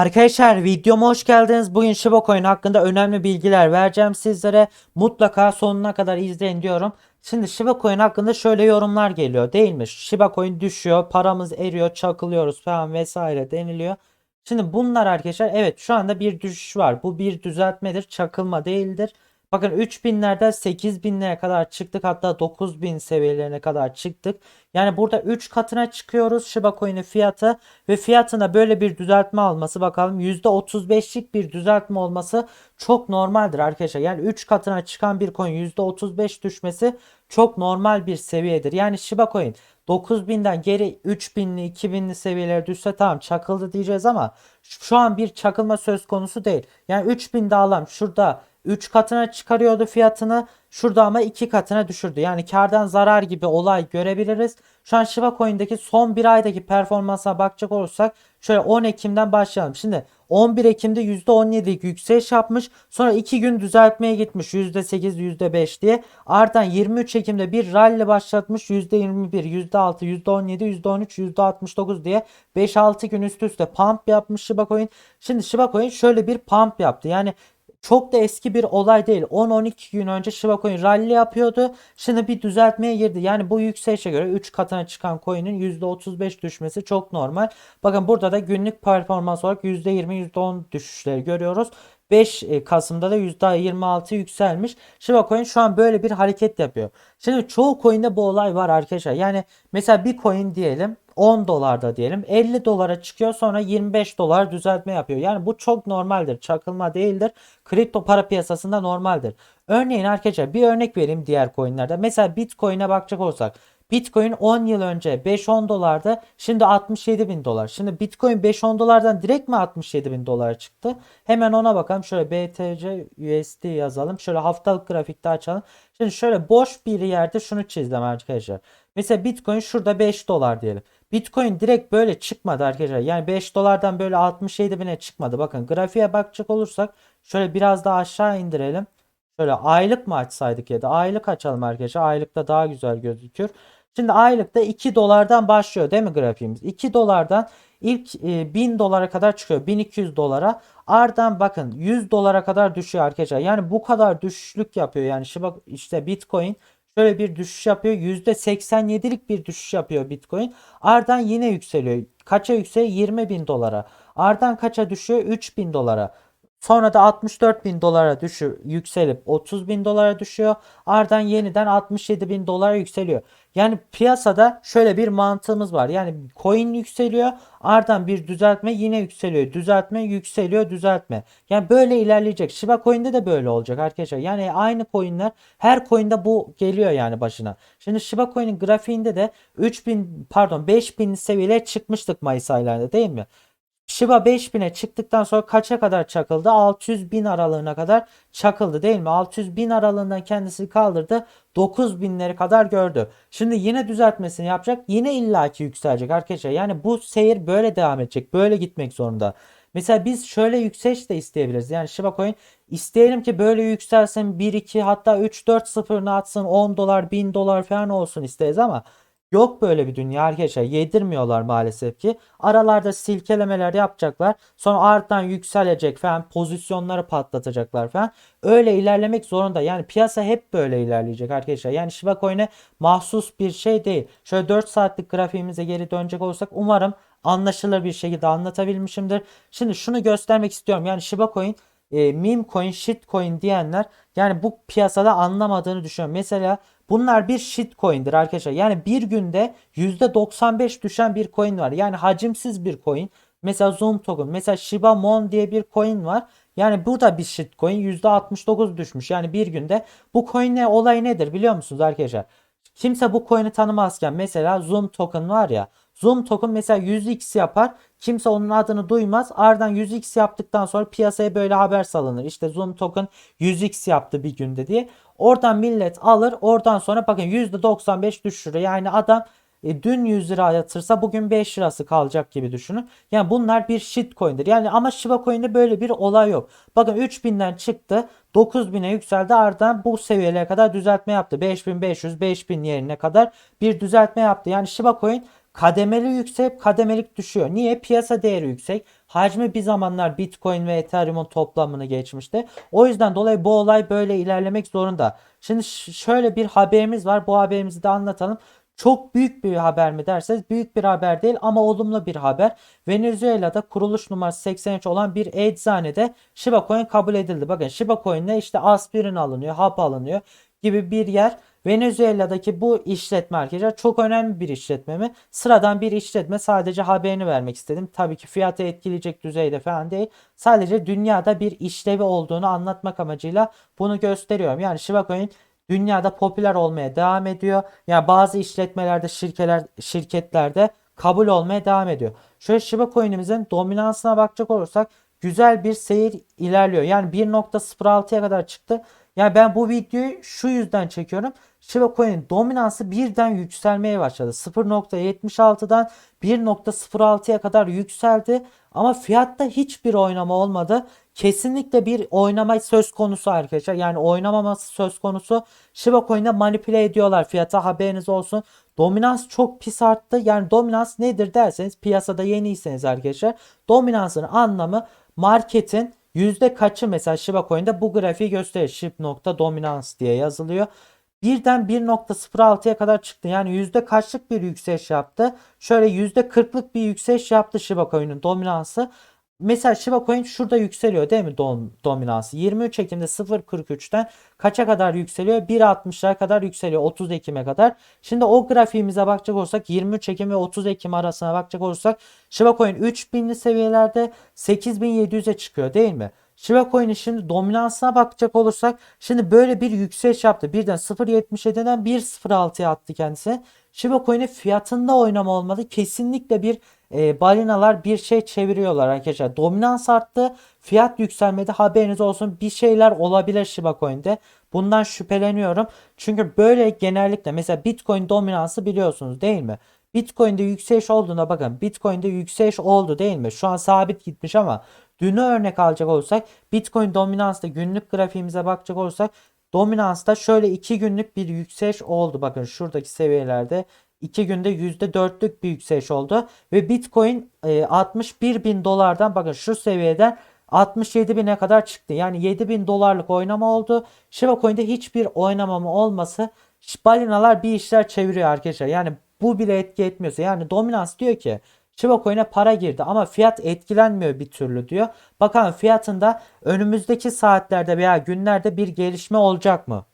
Arkadaşlar videoma hoş geldiniz. Bugün Shiba Coin hakkında önemli bilgiler vereceğim sizlere. Mutlaka sonuna kadar izleyin diyorum. Şimdi Shiba Coin hakkında şöyle yorumlar geliyor değil mi? Shiba Coin düşüyor, paramız eriyor, çakılıyoruz falan vesaire deniliyor. Şimdi bunlar arkadaşlar evet şu anda bir düşüş var. Bu bir düzeltmedir, çakılma değildir. Bakın 3000'lerden 8000'lere kadar çıktık hatta 9000 seviyelerine kadar çıktık. Yani burada 3 katına çıkıyoruz Shiba Coin'in fiyatı ve fiyatına böyle bir düzeltme alması bakalım %35'lik bir düzeltme olması çok normaldir arkadaşlar. Yani 3 katına çıkan bir coin %35 düşmesi çok normal bir seviyedir. Yani Shiba Coin 9000'den geri 3000'li 2000'li seviyelere düşse tamam çakıldı diyeceğiz ama şu an bir çakılma söz konusu değil. Yani 3000'de alam şurada 3 katına çıkarıyordu fiyatını. Şurada ama 2 katına düşürdü. Yani kardan zarar gibi olay görebiliriz. Şu an Shiba Coin'deki son bir aydaki performansa bakacak olursak şöyle 10 Ekim'den başlayalım. Şimdi 11 Ekim'de %17'lik yükseliş yapmış. Sonra 2 gün düzeltmeye gitmiş %8 %5 diye. Ardından 23 Ekim'de bir rally başlatmış %21 %6 %17 %13 %69 diye 5-6 gün üst üste pump yapmış Shiba Coin. Şimdi Shiba Coin şöyle bir pump yaptı. Yani çok da eski bir olay değil. 10-12 gün önce Shiba Coin rally yapıyordu. Şimdi bir düzeltmeye girdi. Yani bu yükselişe göre 3 katına çıkan coin'in %35 düşmesi çok normal. Bakın burada da günlük performans olarak %20 %10 düşüşleri görüyoruz. 5 Kasım'da da %26 yükselmiş. Shiba Coin şu an böyle bir hareket yapıyor. Şimdi çoğu coin'de bu olay var arkadaşlar. Yani mesela bir coin diyelim 10 dolarda diyelim 50 dolara çıkıyor sonra 25 dolar düzeltme yapıyor. Yani bu çok normaldir. Çakılma değildir. Kripto para piyasasında normaldir. Örneğin arkadaşlar bir örnek vereyim diğer coinlerde. Mesela Bitcoin'e bakacak olsak Bitcoin 10 yıl önce 5-10 dolardı. Şimdi 67 bin dolar. Şimdi Bitcoin 5-10 dolardan direkt mi 67 bin dolara çıktı? Hemen ona bakalım. Şöyle BTC USD yazalım. Şöyle haftalık grafikte açalım. Şimdi şöyle boş bir yerde şunu çizdim arkadaşlar. Mesela Bitcoin şurada 5 dolar diyelim. Bitcoin direkt böyle çıkmadı arkadaşlar. Yani 5 dolardan böyle 67 bine çıkmadı. Bakın grafiğe bakacak olursak şöyle biraz daha aşağı indirelim. Şöyle aylık mı açsaydık ya da aylık açalım arkadaşlar. Aylıkta daha güzel gözükür. Şimdi aylıkta 2 dolardan başlıyor değil mi grafiğimiz? 2 dolardan ilk e, 1000 dolara kadar çıkıyor. 1200 dolara. Ardından bakın 100 dolara kadar düşüyor arkadaşlar. Yani bu kadar düşüşlük yapıyor. Yani Shiba işte Bitcoin şöyle bir düşüş yapıyor. %87'lik bir düşüş yapıyor Bitcoin. Ardından yine yükseliyor. Kaça yükseliyor? 20 bin dolara. Ardından kaça düşüyor? 3 bin dolara. Sonra da 64 bin dolara düşü, yükselip 30 bin dolara düşüyor. Ardından yeniden 67 bin dolara yükseliyor. Yani piyasada şöyle bir mantığımız var. Yani coin yükseliyor. Ardından bir düzeltme yine yükseliyor. Düzeltme yükseliyor düzeltme. Yani böyle ilerleyecek. Shiba Coin'de de böyle olacak arkadaşlar. Yani aynı coinler her coin'de bu geliyor yani başına. Şimdi Shiba Coin'in grafiğinde de 3000 pardon 5000 seviyelere çıkmıştık Mayıs aylarında değil mi? Shiba 5000'e çıktıktan sonra kaça kadar çakıldı? 600 bin aralığına kadar çakıldı değil mi? 600 bin aralığından kendisi kaldırdı. 9000'leri kadar gördü. Şimdi yine düzeltmesini yapacak. Yine illaki yükselecek arkadaşlar. Yani bu seyir böyle devam edecek. Böyle gitmek zorunda. Mesela biz şöyle yükseliş de isteyebiliriz. Yani Shiba Coin isteyelim ki böyle yükselsin 1 2 hatta 3 4 sıfırını atsın 10 dolar 1000 dolar falan olsun isteriz ama Yok böyle bir dünya arkadaşlar. Yedirmiyorlar maalesef ki. Aralarda silkelemeler yapacaklar. Sonra ardından yükselecek falan. Pozisyonları patlatacaklar falan. Öyle ilerlemek zorunda. Yani piyasa hep böyle ilerleyecek arkadaşlar. Yani Shiba Coin'e mahsus bir şey değil. Şöyle 4 saatlik grafiğimize geri dönecek olursak umarım anlaşılır bir şekilde anlatabilmişimdir. Şimdi şunu göstermek istiyorum. Yani Shiba Coin e, meme coin, shit coin diyenler yani bu piyasada anlamadığını düşünüyorum. Mesela bunlar bir shit coin'dir arkadaşlar. Yani bir günde %95 düşen bir coin var. Yani hacimsiz bir coin. Mesela Zoom token, mesela Shiba Mon diye bir coin var. Yani bu da bir shit coin %69 düşmüş. Yani bir günde bu coin'le olay nedir biliyor musunuz arkadaşlar? Kimse bu coin'i tanımazken mesela Zoom token var ya Zoom token mesela 100x yapar. Kimse onun adını duymaz. Ardından 100x yaptıktan sonra piyasaya böyle haber salınır. İşte Zoom token 100x yaptı bir günde diye. Oradan millet alır. Oradan sonra bakın %95 düşürür. Yani adam e, dün 100 lira yatırsa bugün 5 lirası kalacak gibi düşünün. Yani bunlar bir shit coin'dir. Yani ama Shiba Coin'de böyle bir olay yok. Bakın 3000'den çıktı. 9000'e yükseldi ardından bu seviyelere kadar düzeltme yaptı. 5500 5000 yerine kadar bir düzeltme yaptı. Yani Shiba Coin kademeli yükselip kademelik düşüyor. Niye? Piyasa değeri yüksek. hacmi bir zamanlar Bitcoin ve Ethereum'un toplamını geçmişti. O yüzden dolayı bu olay böyle ilerlemek zorunda. Şimdi şöyle bir haberimiz var. Bu haberimizi de anlatalım. Çok büyük bir haber mi derseniz büyük bir haber değil ama olumlu bir haber. Venezuela'da kuruluş numarası 83 olan bir eczanede Shiba Coin kabul edildi. Bakın Shiba Coin'le işte aspirin alınıyor, hap alınıyor gibi bir yer. Venezuela'daki bu işletme arkadaşlar çok önemli bir işletme mi? Sıradan bir işletme sadece haberini vermek istedim. Tabii ki fiyatı etkileyecek düzeyde falan değil. Sadece dünyada bir işlevi olduğunu anlatmak amacıyla bunu gösteriyorum. Yani Shiba Coin dünyada popüler olmaya devam ediyor. Yani bazı işletmelerde, şirketler, şirketlerde kabul olmaya devam ediyor. Şöyle Shiba Coin'imizin dominansına bakacak olursak güzel bir seyir ilerliyor. Yani 1.06'ya kadar çıktı. Yani ben bu videoyu şu yüzden çekiyorum. Shiba Coin'in dominansı birden yükselmeye başladı. 0.76'dan 1.06'ya kadar yükseldi. Ama fiyatta hiçbir oynama olmadı. Kesinlikle bir oynama söz konusu arkadaşlar. Yani oynamaması söz konusu. Shiba Coin'de manipüle ediyorlar fiyata haberiniz olsun. Dominans çok pis arttı. Yani dominans nedir derseniz piyasada yeniyseniz arkadaşlar. Dominansın anlamı marketin yüzde kaçı mesela Shiba Coin'de bu grafiği gösterir. Ship.dominans diye yazılıyor. Birden 1.06'ya kadar çıktı. Yani yüzde kaçlık bir yükseliş yaptı. Şöyle yüzde 40'lık bir yükseliş yaptı Shiba Coin'in dominansı. Mesela Shiba Coin şurada yükseliyor değil mi dom dominansı? 23 Ekim'de 0.43'ten kaça kadar yükseliyor? 1.60'lara kadar yükseliyor 30 Ekim'e kadar. Şimdi o grafiğimize bakacak olursak 23 Ekim ve 30 Ekim arasına bakacak olursak Shiba Coin 3000'li seviyelerde 8700'e çıkıyor değil mi? Shiba Coin'in şimdi dominansına bakacak olursak şimdi böyle bir yükseliş yaptı. Birden 0.77'den 1.06'ya attı kendisi. Shiba Coin'in fiyatında oynama olmadı. Kesinlikle bir e, balinalar bir şey çeviriyorlar arkadaşlar. Dominans arttı. Fiyat yükselmedi. Haberiniz olsun. Bir şeyler olabilir Shiba Coin'de. Bundan şüpheleniyorum. Çünkü böyle genellikle mesela Bitcoin dominansı biliyorsunuz değil mi? Bitcoin'de yükseliş olduğuna bakın. Bitcoin'de yükseliş oldu değil mi? Şu an sabit gitmiş ama dünü örnek alacak olursak Bitcoin dominansta günlük grafiğimize bakacak olursak dominansta şöyle 2 günlük bir yükseliş oldu. Bakın şuradaki seviyelerde 2 günde %4'lük bir yükseliş oldu. Ve Bitcoin e, 61 bin dolardan bakın şu seviyeden 67 bine kadar çıktı. Yani 7 bin dolarlık oynama oldu. Shiba Coin'de hiçbir oynamama olması balinalar bir işler çeviriyor arkadaşlar. Yani bu bile etki etmiyorsa yani dominans diyor ki Shiba Coin'e para girdi ama fiyat etkilenmiyor bir türlü diyor. Bakalım fiyatında önümüzdeki saatlerde veya günlerde bir gelişme olacak mı?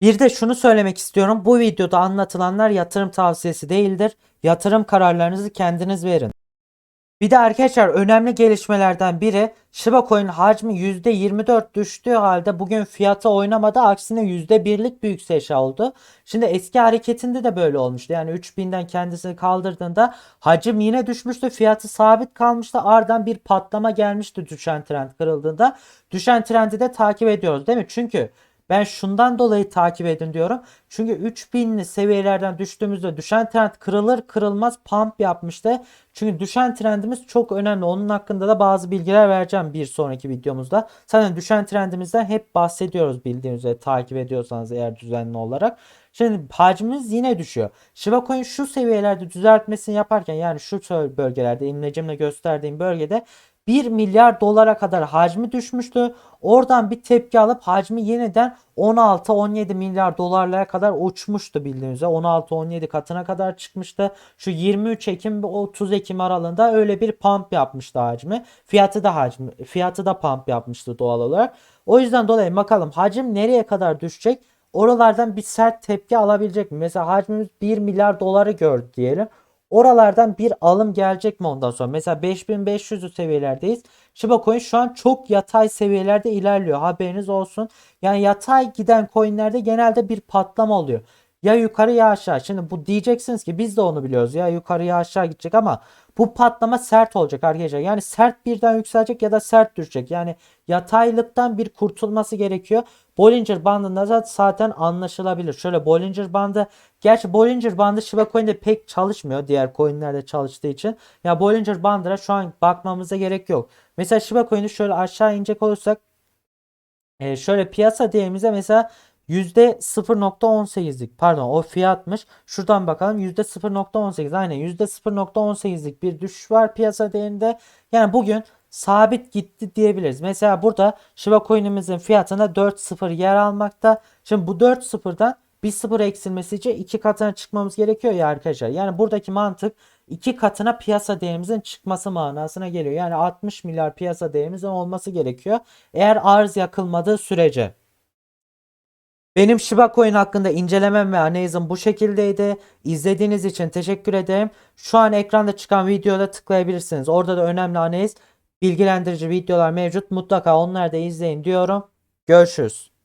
Bir de şunu söylemek istiyorum. Bu videoda anlatılanlar yatırım tavsiyesi değildir. Yatırım kararlarınızı kendiniz verin. Bir de arkadaşlar önemli gelişmelerden biri Shiba Coin hacmi %24 düştüğü halde bugün fiyatı oynamadı. Aksine %1'lik bir yükseliş oldu. Şimdi eski hareketinde de böyle olmuştu. Yani 3000'den kendisini kaldırdığında hacim yine düşmüştü. Fiyatı sabit kalmıştı. Ardından bir patlama gelmişti düşen trend kırıldığında. Düşen trendi de takip ediyoruz değil mi? Çünkü ben şundan dolayı takip edin diyorum. Çünkü 3000'li seviyelerden düştüğümüzde düşen trend kırılır kırılmaz pump yapmıştı. Çünkü düşen trendimiz çok önemli. Onun hakkında da bazı bilgiler vereceğim bir sonraki videomuzda. Zaten düşen trendimizden hep bahsediyoruz bildiğiniz üzere takip ediyorsanız eğer düzenli olarak. Şimdi hacmimiz yine düşüyor. Shiba Coin şu seviyelerde düzeltmesini yaparken yani şu bölgelerde imlecimle gösterdiğim bölgede 1 milyar dolara kadar hacmi düşmüştü. Oradan bir tepki alıp hacmi yeniden 16-17 milyar dolarlara kadar uçmuştu bildiğiniz üzere. 16-17 katına kadar çıkmıştı. Şu 23 Ekim ve 30 Ekim aralığında öyle bir pump yapmıştı hacmi. Fiyatı da hacmi, fiyatı da pump yapmıştı doğal olarak. O yüzden dolayı bakalım hacim nereye kadar düşecek? Oralardan bir sert tepki alabilecek mi? Mesela hacmimiz 1 milyar doları gördü diyelim. Oralardan bir alım gelecek mi ondan sonra? Mesela 5500 seviyelerdeyiz. Shiba Coin şu an çok yatay seviyelerde ilerliyor. Haberiniz olsun. Yani yatay giden coinlerde genelde bir patlama oluyor. Ya yukarı ya aşağı. Şimdi bu diyeceksiniz ki biz de onu biliyoruz. Ya yukarı ya aşağı gidecek ama bu patlama sert olacak arkadaşlar. Yani sert birden yükselecek ya da sert düşecek. Yani yataylıktan bir kurtulması gerekiyor. Bollinger bandında da zaten anlaşılabilir. Şöyle Bollinger bandı gerçi Bollinger bandı Shiba Coin'de pek çalışmıyor diğer coinlerde çalıştığı için. Ya Bollinger bandına şu an bakmamıza gerek yok. Mesela Shiba Coin'i şöyle aşağı inecek olursak e, şöyle piyasa değerimize mesela %0.18'lik pardon o fiyatmış. Şuradan bakalım %0.18 aynen %0.18'lik bir düşüş var piyasa değerinde. Yani bugün sabit gitti diyebiliriz. Mesela burada Shiba Coin'imizin fiyatında 4.0 yer almakta. Şimdi bu 4.0'dan bir sıfır eksilmesi için iki katına çıkmamız gerekiyor ya arkadaşlar. Yani buradaki mantık iki katına piyasa değerimizin çıkması manasına geliyor. Yani 60 milyar piyasa değerimizin olması gerekiyor. Eğer arz yakılmadığı sürece. Benim Shiba Coin hakkında incelemem ve analizim bu şekildeydi. İzlediğiniz için teşekkür ederim. Şu an ekranda çıkan videoda tıklayabilirsiniz. Orada da önemli analiz, bilgilendirici videolar mevcut. Mutlaka onları da izleyin diyorum. Görüşürüz.